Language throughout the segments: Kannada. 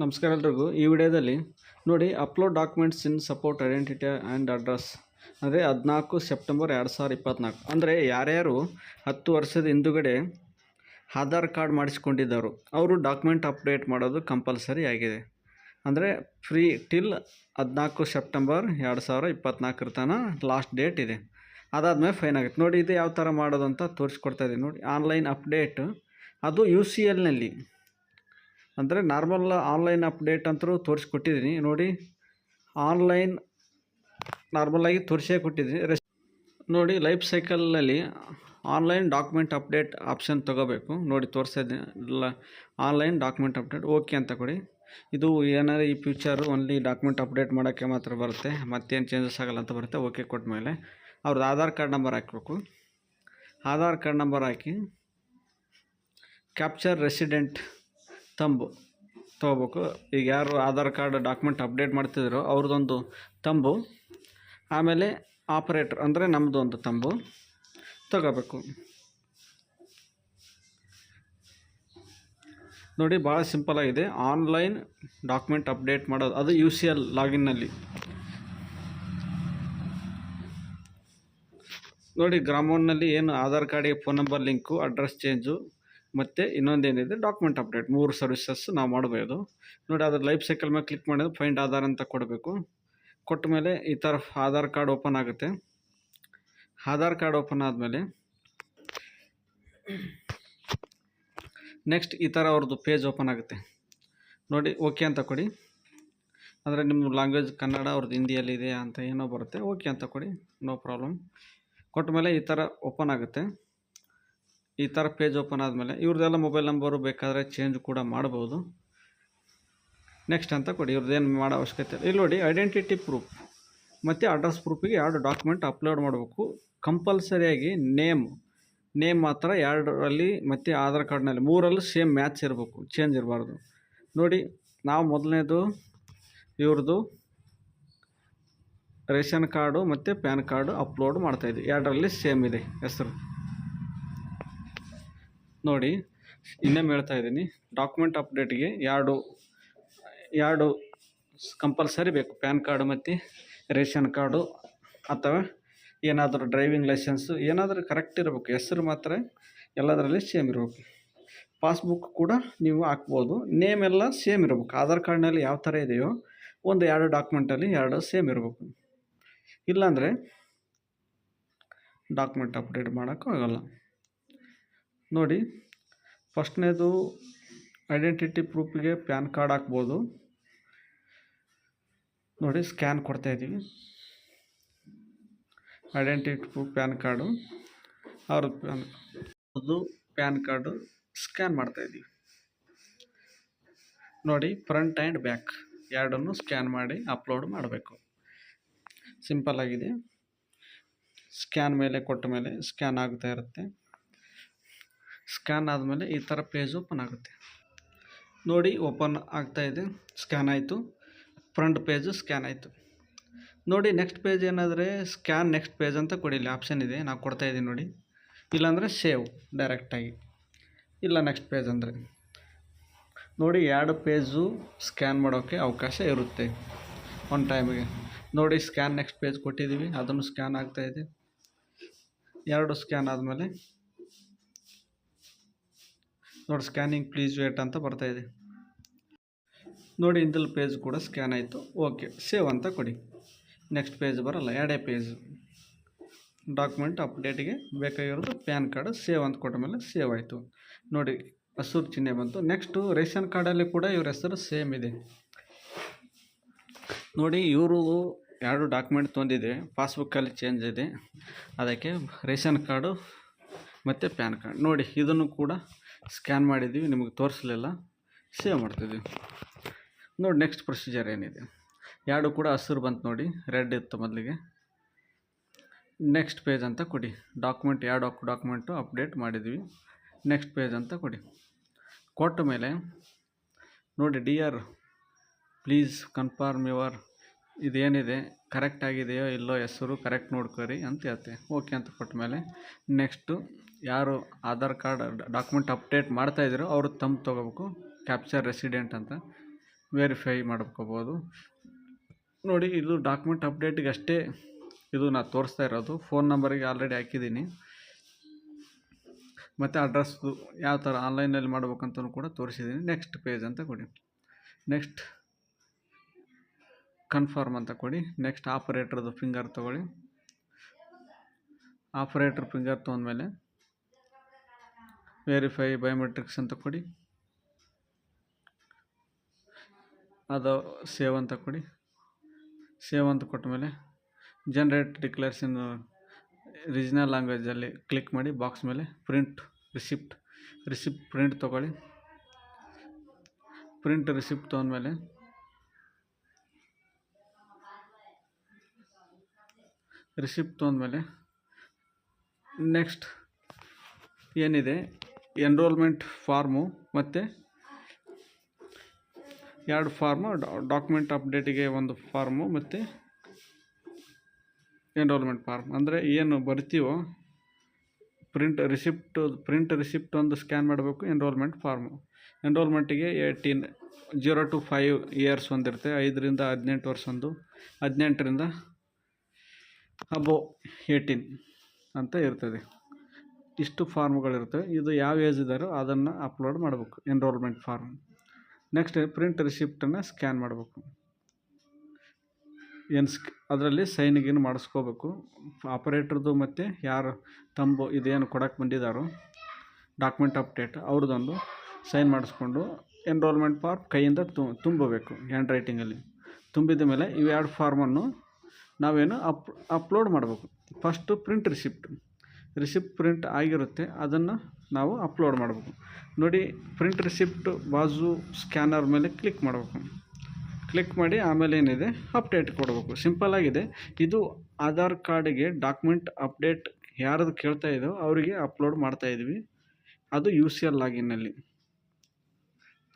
ನಮಸ್ಕಾರ ಎಲ್ರಿಗೂ. ಈ ವಿಡಿಯೋದಲ್ಲಿ ನೋಡಿ upload documents in support identity and address ಅಂದರೆ ಹದಿನಾಲ್ಕು ಸೆಪ್ಟೆಂಬರ್ ಎರಡು ಸಾವಿರದ ಇಪ್ಪತ್ತ್ನಾಲ್ಕು ಅಂದರೆ ಯಾರ್ಯಾರು ಹತ್ತು ವರ್ಷದ ಹಿಂದುಗಡೆ ಆಧಾರ್ ಕಾರ್ಡ್ ಮಾಡಿಸ್ಕೊಂಡಿದ್ದವರು ಅವರು ಡಾಕ್ಯುಮೆಂಟ್ ಅಪ್ಡೇಟ್ ಮಾಡೋದು ಕಂಪಲ್ಸರಿ ಆಗಿದೆ. ಅಂದರೆ ಫ್ರೀ ಟಿಲ್ ಹದಿನಾಲ್ಕು ಸೆಪ್ಟೆಂಬರ್ ಎರಡು ಸಾವಿರ ಇಪ್ಪತ್ತ್ನಾಲ್ಕರ ತನಕ ಲಾಸ್ಟ್ ಡೇಟ್ ಇದೆ. ಅದಾದಮೇಲೆ ಫೈನ್ ಆಗುತ್ತೆ. ನೋಡಿ, ಇದು ಯಾವ ಥರ ಮಾಡೋದು ಅಂತ ತೋರಿಸ್ಕೊಡ್ತಾ ಇದ್ದೀನಿ. ನೋಡಿ ಆನ್ಲೈನ್ ಅಪ್ಡೇಟ್ ಅದು ಯು ಸಿ ಎಲ್ನಲ್ಲಿ ಅಂದರೆ ನಾರ್ಮಲ್ ಆನ್ಲೈನ್ ಅಪ್ಡೇಟ್ ಅಂತೂ ತೋರಿಸ್ಕೊಟ್ಟಿದ್ದೀನಿ ನೋಡಿ ಆನ್ಲೈನ್ ನಾರ್ಮಲಾಗಿ ತೋರಿಸೇ ಕೊಟ್ಟಿದ್ದೀನಿ ರೆಸ್ ನೋಡಿ ಲೈಫ್ ಸೈಕಲಲ್ಲಿ ಆನ್ಲೈನ್ ಡಾಕ್ಯುಮೆಂಟ್ ಅಪ್ಡೇಟ್ ಆಪ್ಷನ್ ತೊಗೋಬೇಕು. ನೋಡಿ, ತೋರಿಸ್ತಾ ಇಲ್ಲ ಆನ್ಲೈನ್ ಡಾಕ್ಯುಮೆಂಟ್ ಅಪ್ಡೇಟ್ ಓಕೆ ಅಂತ ಕೊಡಿ. ಇದು ಏನಾದ್ರೂ ಈ ಫ್ಯೂಚರು ಓನ್ಲಿ ಡಾಕ್ಯುಮೆಂಟ್ ಅಪ್ಡೇಟ್ ಮಾಡೋಕ್ಕೆ ಮಾತ್ರ ಬರುತ್ತೆ. ಮತ್ತೇನು ಚೇಂಜಸ್ ಆಗಲ್ಲ ಅಂತ ಬರುತ್ತೆ. ಓಕೆ ಕೊಟ್ಟ ಮೇಲೆ. ಅವ್ರದ್ದು ಆಧಾರ್ ಕಾರ್ಡ್ ನಂಬರ್ ಹಾಕಬೇಕು. ಆಧಾರ್ ಕಾರ್ಡ್ ನಂಬರ್ ಹಾಕಿ ಕ್ಯಾಪ್ಚರ್ ರೆಸಿಡೆಂಟ್ ತಂಬು ತೊಗೋಬೇಕು. ಈಗ ಯಾರು ಆಧಾರ್ ಕಾರ್ಡ್ ಡಾಕ್ಯುಮೆಂಟ್ ಅಪ್ಡೇಟ್ ಮಾಡ್ತಿದ್ರು ಅವ್ರದ್ದೊಂದು ತಂಬು. ಆಮೇಲೆ ಆಪರೇಟ್ರ್ ಅಂದರೆ ನಮ್ಮದು ಒಂದು ತಂಬು. ತಗೋಬೇಕು. ನೋಡಿ ಭಾಳ ಸಿಂಪಲ್ ಆಗಿದೆ. ಆನ್ಲೈನ್ ಡಾಕ್ಯುಮೆಂಟ್ ಅಪ್ಡೇಟ್ ಮಾಡೋದು. ಅದು ಯು ಸಿ ಎಲ್ ಲಾಗಿನ್ನಲ್ಲಿ ನೋಡಿ ಗ್ರಾಮೋನ್ನಲ್ಲಿ ಏನು ಆಧಾರ್ ಕಾರ್ಡಿಗೆ phone number, link, address change. ಮತ್ತು ಇನ್ನೊಂದೇನಿದೆ ಡಾಕ್ಯುಮೆಂಟ್ ಅಪ್ಡೇಟ್ ಮೂರು ಸರ್ವಿಸಸ್ ನಾವು ಮಾಡ್ಬೋದು. ನೋಡಿ, ಅದ್ರ ಲೈಫ್ ಸೈಕಲ್ ಮೇಲೆ ಕ್ಲಿಕ್ ಮಾಡಿದ್ರೆ ಫೈಂಡ್ ಆಧಾರ್ ಅಂತ ಕೊಡಬೇಕು. ಕೊಟ್ಟ ಮೇಲೆ ಈ ಥರ ಆಧಾರ್ ಕಾರ್ಡ್ ಓಪನ್ ಆಗುತ್ತೆ. ಆಧಾರ್ ಕಾರ್ಡ್ ಓಪನ್ ಆದಮೇಲೆ ನೆಕ್ಸ್ಟ್ ಈ ಥರ ಅವ್ರದ್ದು ಪೇಜ್ ಓಪನ್ ಆಗುತ್ತೆ. ನೋಡಿ ಓಕೆ ಅಂತ ಕೊಡಿ. ಅಂದರೆ ನಿಮ್ಮ ಲ್ಯಾಂಗ್ವೇಜ್ ಕನ್ನಡ ಅವ್ರದ್ದು ಹಿಂದಿಯಲ್ಲಿದೆ ಅಂತ ಏನೋ ಬರುತ್ತೆ ಓಕೆ ಅಂತ ಕೊಡಿ. ನೋ ಪ್ರಾಬ್ಲಮ್ ಕೊಟ್ಟ ಮೇಲೆ ಈ ಥರ ಓಪನ್ ಆಗುತ್ತೆ. ಈ ಥರ ಪೇಜ್ ಓಪನ್ ಆದಮೇಲೆ ಇವ್ರದ್ದೆಲ್ಲ ಮೊಬೈಲ್ ನಂಬರು ಬೇಕಾದರೆ ಚೇಂಜ್ ಕೂಡ ಮಾಡ್ಬೋದು. ನೆಕ್ಸ್ಟ್ ಅಂತ ಕೊಡಿ ಇವ್ರದ್ದೇನು ಮಾಡೋ ಅವಶ್ಯಕತೆ ಇಲ್ಲ. ಇಲ್ಲಿ ನೋಡಿ ಐಡೆಂಟಿಟಿ ಪ್ರೂಫ್ ಮತ್ತು ಅಡ್ರೆಸ್ ಪ್ರೂಫಿಗೆ ಎರಡು ಡಾಕ್ಯುಮೆಂಟ್ ಅಪ್ಲೋಡ್ ಮಾಡಬೇಕು. ಕಂಪಲ್ಸರಿಯಾಗಿ ನೇಮ್ ನೇಮ್ ಮಾತ್ರ ಎರಡರಲ್ಲಿ ಮತ್ತು ಆಧಾರ್ ಕಾರ್ಡ್ನಲ್ಲಿ ಮೂರಲ್ಲೂ ಸೇಮ್ ಮ್ಯಾಚ್ ಇರಬೇಕು ಚೇಂಜ್ ಇರಬಾರ್ದು. ನೋಡಿ, ನಾವು ಮೊದಲನೇದು ಇವ್ರದ್ದು ರೇಷನ್ ಕಾರ್ಡು ಮತ್ತು ಪ್ಯಾನ್ ಕಾರ್ಡು ಅಪ್ಲೋಡ್ ಮಾಡ್ತಾಯಿದ್ವಿ ಎರಡರಲ್ಲಿ ಸೇಮ್ ಇದೆ ಹೆಸರು. ನೋಡಿ ಇನ್ನೊಮ್ಮೆ ಹೇಳ್ತಾ ಇದ್ದೀನಿ. ಡಾಕ್ಯುಮೆಂಟ್ ಅಪ್ಡೇಟ್ಗೆ ಎರಡು ಎರಡು ಕಂಪಲ್ಸರಿ ಬೇಕು. ಪ್ಯಾನ್ ಕಾರ್ಡು ಮತ್ತು ರೇಷನ್ ಕಾರ್ಡು ಅಥವಾ ಏನಾದರೂ ಡ್ರೈವಿಂಗ್ ಲೈಸೆನ್ಸು ಏನಾದರೂ ಕರೆಕ್ಟ್ ಇರಬೇಕು. ಹೆಸರು ಮಾತ್ರ ಎಲ್ಲದರಲ್ಲಿ ಸೇಮ್ ಇರಬೇಕು. ಪಾಸ್ಬುಕ್ ಕೂಡ ನೀವು ಹಾಕ್ಬೋದು. ನೇಮ್ ಎಲ್ಲ ಸೇಮ್ ಇರಬೇಕು. ಆಧಾರ್ ಕಾರ್ಡ್ನಲ್ಲಿ ಯಾವ ಥರ ಇದೆಯೋ ಒಂದು ಎರಡು ಡಾಕ್ಯುಮೆಂಟಲ್ಲಿ ಎರಡು ಸೇಮ್ ಇರಬೇಕು. ಇಲ್ಲಾಂದರೆ ಡಾಕ್ಯುಮೆಂಟ್ ಅಪ್ಡೇಟ್ ಮಾಡೋಕ್ಕೂ ಆಗೋಲ್ಲ. ನೋಡಿ, ಫಸ್ಟ್ನೇದು ಐಡೆಂಟಿಟಿ ಪ್ರೂಫಿಗೆ ಪ್ಯಾನ್ ಕಾರ್ಡ್ ಹಾಕ್ಬೋದು. ನೋಡಿ, ಸ್ಕ್ಯಾನ್ ಕೊಡ್ತಾಯಿದ್ದೀವಿ ಐಡೆಂಟಿಟಿ ಪ್ರೂಫ್ ಪ್ಯಾನ್ ಕಾರ್ಡು. ಅವ್ರ ಪ್ಯಾನ್ ಅದು ಪ್ಯಾನ್ ಕಾರ್ಡು ಸ್ಕ್ಯಾನ್ ಮಾಡ್ತಾಯಿದ್ದೀವಿ ನೋಡಿ, ಫ್ರಂಟ್ ಆ್ಯಂಡ್ ಬ್ಯಾಕ್ ಎರಡನ್ನು ಸ್ಕ್ಯಾನ್ ಮಾಡಿ ಅಪ್ಲೋಡ್ ಮಾಡಬೇಕು. ಸಿಂಪಲ್ ಆಗಿದೆ. ಸ್ಕ್ಯಾನ್ ಮೇಲೆ ಕೊಟ್ಟ ಮೇಲೆ ಸ್ಕ್ಯಾನ್ ಆಗ್ತಾ ಇರುತ್ತೆ. ಸ್ಕ್ಯಾನ್ ಆದಮೇಲೆ ಈ ಥರ ಪೇಜ್ ಓಪನ್ ಆಗುತ್ತೆ. ನೋಡಿ, ಓಪನ್ ಆಗ್ತಾ ಇದೆ. ಸ್ಕ್ಯಾನ್ ಆಯಿತು. ಫ್ರಂಟ್ ಪೇಜು ಸ್ಕ್ಯಾನ್ ಆಯಿತು. ನೋಡಿ, ನೆಕ್ಸ್ಟ್ ಪೇಜ್ ಏನಾದರೆ ಸ್ಕ್ಯಾನ್ ನೆಕ್ಸ್ಟ್ ಪೇಜ್ ಅಂತ ಕೊಡಿ. ಇಲ್ಲಿ ಆಪ್ಷನ್ ಇದೆ. ನಾವು ಕೊಡ್ತಾ ಇದ್ದೀವಿ ನೋಡಿ. ಇಲ್ಲಾಂದರೆ ಸೇವ್ ಡೈರೆಕ್ಟಾಗಿ ಇಲ್ಲ ನೆಕ್ಸ್ಟ್ ಪೇಜ್ ಅಂದರೆ. ನೋಡಿ, ಎರಡು ಪೇಜು ಸ್ಕ್ಯಾನ್ ಮಾಡೋಕ್ಕೆ ಅವಕಾಶ ಇರುತ್ತೆ. ಒನ್ ಟೈಮಿಗೆ. ನೋಡಿ, ಸ್ಕ್ಯಾನ್ ನೆಕ್ಸ್ಟ್ ಪೇಜ್ ಕೊಟ್ಟಿದ್ದೀವಿ. ಅದನ್ನು ಸ್ಕ್ಯಾನ್ ಆಗ್ತಾಯಿದೆ ಎರಡು ಸ್ಕ್ಯಾನ್ ಆದಮೇಲೆ ನೋಡಿ ಸ್ಕ್ಯಾನಿಂಗ್ ಪ್ಲೀಸ್ ವೇಟ್ ಅಂತ ಬರ್ತಾಯಿದೆ ನೋಡಿ ಇಂದಲ್ ಪೇಜ್ ಕೂಡ ಸ್ಕ್ಯಾನ್ ಆಯಿತು. ಓಕೆ, ಸೇವ್ ಅಂತ ಕೊಡಿ. ನೆಕ್ಸ್ಟ್ ಪೇಜ್ ಬರಲ್ಲ, ಎರಡೇ ಪೇಜ್. ಡಾಕ್ಯುಮೆಂಟ್ ಅಪ್ಡೇಟಿಗೆ ಬೇಕಾಗಿರೋದು ಪ್ಯಾನ್ ಕಾರ್ಡ್ ಸೇವ್ ಅಂತ ಕೊಟ್ಟ ಮೇಲೆ ಸೇವ್ ಆಯಿತು. ನೋಡಿ, ಹಸೂರು ಚಿಹ್ನೆ ಬಂತು. ನೆಕ್ಸ್ಟು ರೇಷನ್ ಕಾರ್ಡಲ್ಲಿ ಕೂಡ ಇವ್ರ ಹೆಸರು ಸೇಮ್ ಇದೆ. ನೋಡಿ, ಇವರು ಎರಡು ಡಾಕ್ಯುಮೆಂಟ್ ತೊಂದಿದೆ. ಪಾಸ್ಬುಕ್ಕಲ್ಲಿ ಚೇಂಜ್ ಇದೆ. ಅದಕ್ಕೆ ರೇಷನ್ ಕಾರ್ಡು ಮತ್ತು ಪ್ಯಾನ್ ಕಾರ್ಡ್. ನೋಡಿ, ಇದನ್ನು ಕೂಡ ಸ್ಕ್ಯಾನ್ ಮಾಡಿದ್ದೀವಿ, ನಿಮಗೆ ತೋರಿಸಲಿಲ್ಲ. ಸೇವ್ ಮಾಡ್ತಿದ್ದೀವಿ ನೋಡಿ ನೆಕ್ಸ್ಟ್ ಪ್ರೊಸೀಜರ್ ಏನಿದೆ. ಎರಡು ಕೂಡ ಹಸಿರು ಬಂತು ನೋಡಿ ರೆಡ್ ಇತ್ತು ಮೊದಲಿಗೆ. ನೆಕ್ಸ್ಟ್ ಪೇಜ್ ಅಂತ ಕೊಡಿ. ಡಾಕ್ಯುಮೆಂಟ್ ಎರಡು ಡಾಕ್ಯುಮೆಂಟು ಅಪ್ಡೇಟ್ ಮಾಡಿದ್ವಿ ನೆಕ್ಸ್ಟ್ ಪೇಜ್ ಅಂತ ಕೊಡಿ. ಕೊಟ್ಟ ಮೇಲೆ ನೋಡಿ D R please confirm your ಇದೇನಿದೆ correct ಆಗಿದೆಯೋ ಇಲ್ಲೋ, ಹೆಸರು ಕರೆಕ್ಟ್ ನೋಡ್ಕೊರಿ ಅಂತ ಹೇಳ್ತೆ. ಓಕೆ ಅಂತ ಕೊಟ್ಟ ಮೇಲೆ ನೆಕ್ಸ್ಟು ಯಾರು ಆಧಾರ್ ಕಾರ್ಡ್ ಡಾಕ್ಯುಮೆಂಟ್ ಅಪ್ಡೇಟ್ ಮಾಡ್ತಾ ಮಾಡ್ತಾಯಿದ್ದೀರೋ ಅವರು ತಮ್ಮ ತೊಗೋಬೇಕು, ಕ್ಯಾಪ್ಚರ್ ರೆಸಿಡೆಂಟ್ ಅಂತ ವೆರಿಫೈ ಮಾಡ್ಕೋಬೋದು. ನೋಡಿ, ಇದು ಡಾಕ್ಯುಮೆಂಟ್ ಅಪ್ಡೇಟಿಗೆ ಅಷ್ಟೇ ಇದು ನಾನು ತೋರಿಸ್ತಾ ಇರೋದು. ಫೋನ್ ನಂಬರಿಗೆ ಆಲ್ರೆಡಿ ಹಾಕಿದ್ದೀನಿ. ಮತ್ತು ಅಡ್ರೆಸ್ದು ಯಾವ ಥರ ಆನ್ಲೈನಲ್ಲಿ ಮಾಡ್ಬೇಕಂತಲೂ ಕೂಡ ತೋರಿಸಿದ್ದೀನಿ. ನೆಕ್ಸ್ಟ್ ಪೇಜ್ ಅಂತ ಕೊಡಿ. ನೆಕ್ಸ್ಟ್ ಕನ್ಫರ್ಮ್ ಅಂತ ಕೊಡಿ. ನೆಕ್ಸ್ಟ್ ಆಪರೇಟ್ರದ್ದು ಫಿಂಗರ್ ತೊಗೊಳ್ಳಿ. ಆಪರೇಟ್ರ್ ಫಿಂಗರ್ ತೊಗೊಂಡ್ಮೇಲೆ ವೆರಿಫೈ ಬಯೋಮೆಟ್ರಿಕ್ಸ್ ಅಂತ ಕೊಡಿ. ಅದು ಸೇವ್ ಅಂತ ಕೊಡಿ. ಸೇವ್ ಅಂತ ಕೊಟ್ಟ ಮೇಲೆ ಜನ್ರೇಟ್ ಡಿಕ್ಲೇರ್ಸಿನ ರೀಜ್ನಲ್ ಲ್ಯಾಂಗ್ವೇಜಲ್ಲಿ ಕ್ಲಿಕ್ ಮಾಡಿ ಬಾಕ್ಸ್ ಮೇಲೆ ಪ್ರಿಂಟ್ ರಿಸಿಪ್ಟ್ ರಿಸಿಪ್ಟ್ ಪ್ರಿಂಟ್ ತೊಗೊಳ್ಳಿ. ಪ್ರಿಂಟ್ ರಿಸಿಪ್ಟ್ ತೊಗೊಂಡ್ಮೇಲೆ ರಿಸಿಪ್ಟ್ ತೊಗೊಂಡ್ಮೇಲೆ ನೆಕ್ಸ್ಟ್ ಏನಿದೆ? ಎನ್ರೋಲ್ಮೆಂಟ್ ಫಾರ್ಮು ಮತ್ತು ಎರಡು ಫಾರ್ಮು ಡಾಕ್ಯುಮೆಂಟ್ ಅಪ್ಡೇಟಿಗೆ ಒಂದು ಫಾರ್ಮು ಮತ್ತು ಎನ್ರೋಲ್ಮೆಂಟ್ ಫಾರ್ಮ್ ಅಂದರೆ ಏನು ಬರ್ತೀವೋ ಪ್ರಿಂಟ್ ರಿಸಿಪ್ಟ್ ಪ್ರಿಂಟ್ ರಿಸಿಪ್ಟ್ ಒಂದು ಸ್ಕ್ಯಾನ್ ಮಾಡಬೇಕು enrolment form ಎನ್ರೋಲ್ಮೆಂಟಿಗೆ eighteen zero to five years ಒಂದಿರುತ್ತೆ, ಐದರಿಂದ ಹದಿನೆಂಟು ವರ್ಷ ಒಂದು ಹದಿನೆಂಟರಿಂದ ಅಬೋ ಏಯ್ಟೀನ್ ಅಂತ ಇರ್ತದೆ. ಇಷ್ಟು ಫಾರ್ಮ್ಗಳಿರ್ತವೆ ಇದು ಯಾವ ಏಜ್ ಇದ್ದಾರೋ ಅದನ್ನು ಅಪ್ಲೋಡ್ ಮಾಡಬೇಕು ಎನ್ರೋಲ್ಮೆಂಟ್ ಫಾರ್ಮ್ ನೆಕ್ಸ್ಟ್ ಪ್ರಿಂಟ್ ರಿಸಿಪ್ಟನ್ನು ಸ್ಕ್ಯಾನ್ ಮಾಡಬೇಕು. ಏನು ಸ್ಕ್ ಅದರಲ್ಲಿ ಸೈನ್ ಗಿನ್ ಮಾಡಿಸ್ಕೋಬೇಕು. ಆಪರೇಟ್ರದ್ದು ಮತ್ತು ಯಾರು ತಂಬು ಇದೇನು ಕೊಡಕ್ಕೆ ಬಂದಿದ್ದಾರೋ ಡಾಕ್ಯುಮೆಂಟ್ ಅಪ್ಡೇಟ್ ಅವ್ರದ್ದೊಂದು ಸೈನ್ ಮಾಡಿಸ್ಕೊಂಡು ಎನ್ರೋಲ್ಮೆಂಟ್ ಫಾರ್ಮ್ ಕೈಯಿಂದ ತುಂಬಬೇಕು ಹ್ಯಾಂಡ್ ರೈಟಿಂಗಲ್ಲಿ ತುಂಬಿದ ಮೇಲೆ ಇವೆರಡು ಫಾರ್ಮನ್ನು ನಾವೇನು ಅಪ್, ಅಪ್ಲೋಡ್ ಮಾಡಬೇಕು. First print receipt receipt print ಆಗಿರುತ್ತೆ, ಅದನ್ನು ನಾವು ಅಪ್ಲೋಡ್ ಮಾಡಬೇಕು. ನೋಡಿ ಪ್ರಿಂಟ್ ರಿಸಿಪ್ಟ್ ಬಾಜು ಸ್ಕ್ಯಾನರ್ ಮೇಲೆ ಕ್ಲಿಕ್ ಮಾಡಬೇಕು. ಕ್ಲಿಕ್ ಮಾಡಿ ಆಮೇಲೆ ಏನಿದೆ ಅಪ್ಡೇಟ್ ಕೊಡಬೇಕು. ಸಿಂಪಲ್ ಆಗಿದೆ. ಇದು ಆಧಾರ್ ಕಾರ್ಡಿಗೆ ಡಾಕ್ಯುಮೆಂಟ್ ಅಪ್ಡೇಟ್ ಯಾರದು ಕೇಳ್ತಾ ಇದ್ದೋ ಅವರಿಗೆ ಅಪ್ಲೋಡ್ ಮಾಡ್ತಾ ಇದ್ವಿ. ಅದು ಯು ಸಿ ಎಲ್ ಲಾಗಿನ್ನಲ್ಲಿ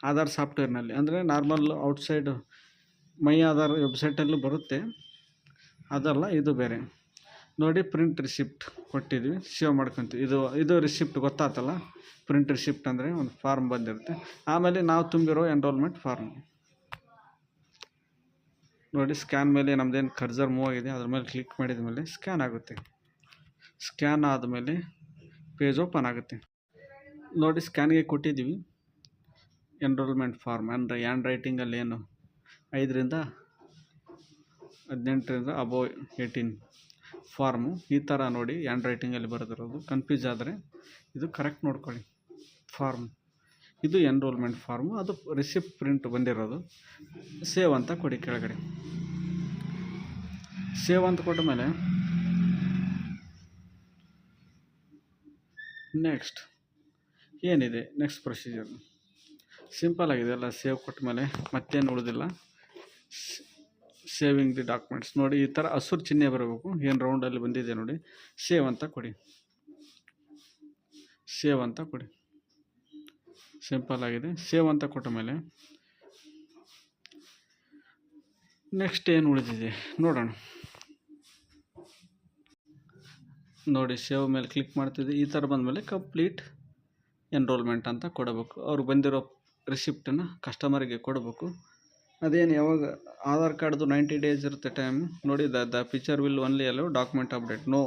ಆಧಾರ್ ಸಾಫ್ಟ್ವೇರ್ನಲ್ಲಿ ಅಂದರೆ ನಾರ್ಮಲ್ ಔಟ್ಸೈಡ್ ಮೈ ಆಧಾರ್ ವೆಬ್ಸೈಟಲ್ಲೂ ಬರುತ್ತೆ. ಅದಲ್ಲ, ಇದು ಬೇರೆ. ನೋಡಿ ಪ್ರಿಂಟ್ ರಿಸಿಪ್ಟ್ ಕೊಟ್ಟಿದ್ವಿ. ಸೇವ್ ಮಾಡ್ಕೊತೀವಿ. ಇದು ಇದು ರಿಸಿಪ್ಟ್ ಗೊತ್ತಾತಲ್ಲ? ಪ್ರಿಂಟ್ ರಿಸಿಪ್ಟ್ ಅಂದರೆ ಒಂದು ಫಾರ್ಮ್ ಬಂದಿರುತ್ತೆ. ಆಮೇಲೆ ನಾವು ತುಂಬಿರೋ ಎನ್ರೋಲ್ಮೆಂಟ್ ಫಾರ್ಮ್ ನೋಡಿ ಸ್ಕ್ಯಾನ್ ಮೇಲೆ ನಮ್ಮದೇನು ಕರ್ಜರ್ ಮೂವ್ ಆಗಿದೆ. ಅದ್ರ ಮೇಲೆ ಕ್ಲಿಕ್ ಮಾಡಿದ ಮೇಲೆ ಸ್ಕ್ಯಾನ್ ಆಗುತ್ತೆ. ಸ್ಕ್ಯಾನ್ ಆದಮೇಲೆ ಪೇಜ್ ಓಪನ್ ಆಗುತ್ತೆ. ನೋಡಿ ಸ್ಕ್ಯಾನ್ಗೆ ಕೊಟ್ಟಿದ್ದೀವಿ. ಎನ್ರೋಲ್ಮೆಂಟ್ ಫಾರ್ಮ್ ಅಂದರೆ ಹ್ಯಾಂಡ್ ರೈಟಿಂಗಲ್ಲಿ ಏನು? ಐದರಿಂದ ಹದಿನೆಂಟರಿಂದ ಅಬೋವ್ ಏಯ್ಟೀನ್ ಫಾರ್ಮು, ಈ ಥರ ನೋಡಿ ಹ್ಯಾಂಡ್ ರೈಟಿಂಗಲ್ಲಿ ಬರೆದಿರೋದು. ಕನ್ಫ್ಯೂಸ್ ಆದರೆ ಇದು ಕರೆಕ್ಟ್ ನೋಡ್ಕೊಳ್ಳಿ. ಫಾರ್ಮ್. ಇದು ಎನ್ರೋಲ್ಮೆಂಟ್ ಫಾರ್ಮು, ಅದು ರಿಸಿಪ್ಟ್ ಪ್ರಿಂಟ್ ಬಂದಿರೋದು. ಸೇವ್ ಅಂತ ಕೊಡಿ ಕೆಳಗಡೆ. ಸೇವ್ ಅಂತ ಕೊಟ್ಟ ಮೇಲೆ ನೆಕ್ಸ್ಟ್ ಏನಿದೆ? ನೆಕ್ಸ್ಟ್ ಪ್ರೊಸೀಜರ್ ಸಿಂಪಲ್ ಆಗಿದೆ, ಎಲ್ಲ ಸೇವ್ ಕೊಟ್ಟ ಮೇಲೆ ಮತ್ತೇನು ಉಳಿದಿಲ್ಲ. ಸೇವಿಂಗ್ ದಿ ಡಾಕ್ಯುಮೆಂಟ್ಸ್ ನೋಡಿ, ಈ ಥರ ಹಸುರು ಚಿಹ್ನೆ ಬರಬೇಕು. ಏನು ರೌಂಡಲ್ಲಿ ಬಂದಿದೆ ನೋಡಿ. ಸೇವ್ ಅಂತ ಕೊಡಿ. ಸೇವ್ ಅಂತ ಕೊಡಿ. ಸಿಂಪಲ್ ಆಗಿದೆ. ಸೇವ್ ಅಂತ ಕೊಟ್ಟ ಮೇಲೆ ನೆಕ್ಸ್ಟ್ ಏನು ಉಳಿದಿದೆ? ನೋಡೋಣ. ನೋಡಿ ಸೇವ್ ಮೇಲೆ ಕ್ಲಿಕ್ ಮಾಡ್ತಿದ್ದೆ. ಈ ಥರ ಬಂದಮೇಲೆ ಕಂಪ್ಲೀಟ್ ಎನ್ರೋಲ್ಮೆಂಟ್ ಅಂತ ಕೊಡಬೇಕು. ಅವ್ರು ಬಂದಿರೋ ರಿಸಿಪ್ಟನ್ನು ಕಸ್ಟಮರಿಗೆ ಕೊಡಬೇಕು. ಅದೇನು ಯಾವಾಗ ಆಧಾರ್ ಕಾರ್ಡ್ದು ನೈಂಟಿ ಡೇಸ್ ಇರುತ್ತೆ ಟೈಮ್ ನೋಡಿ the picture will only allow document update no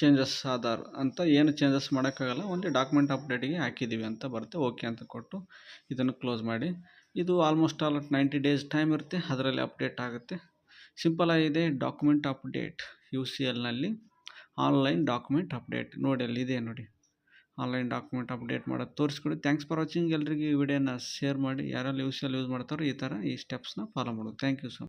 changes Aadhaar ಅಂತ ಏನು ಚೇಂಜಸ್ ಮಾಡೋಕ್ಕಾಗಲ್ಲ ಓನ್ಲಿ ಡಾಕ್ಯುಮೆಂಟ್ ಅಪ್ಡೇಟಿಗೆ ಹಾಕಿದ್ದೀವಿ ಅಂತ ಬರುತ್ತೆ. ಓಕೆ ಅಂತ ಕೊಟ್ಟು ಇದನ್ನು ಕ್ಲೋಸ್ ಮಾಡಿ. ಇದು almost all ninety days time ಇರುತ್ತೆ, ಅದರಲ್ಲಿ ಅಪ್ಡೇಟ್ ಆಗುತ್ತೆ. ಸಿಂಪಲ್ ಆಗಿದೆ ಡಾಕ್ಯುಮೆಂಟ್ ಅಪ್ಡೇಟ್ ಯು ಸಿ ಎಲ್ನಲ್ಲಿ ಆನ್ಲೈನ್ ಡಾಕ್ಯುಮೆಂಟ್ ಅಪ್ಡೇಟ್ ನೋಡಿ, ಅಲ್ಲಿ ಇದೆ ನೋಡಿ. ಆನ್ಲೈನ್ ಡಾಕ್ಯುಮೆಂಟ್ ಅಪ್ಡೇಟ್ ಮಾಡೋದು ತೋರಿಸ್ಕೊಡಿ. ಥ್ಯಾಂಕ್ಸ್ ಫಾರ್ ವಾಚಿಂಗ್ ಎಲ್ಲರಿಗೂ ಈ ವಿಡಿಯೋನ ಶೇರ್ ಮಾಡಿ. ಯಾರೆಲ್ಲ ಯೂಸ್ ಯೂಸ್ ಮಾಡ್ತಾರೋ ಈ ಥರ ಈ ಸ್ಟೆಪ್ಸ್ನ ಫಾಲೋ ಮಾಡೋದು. Thank you so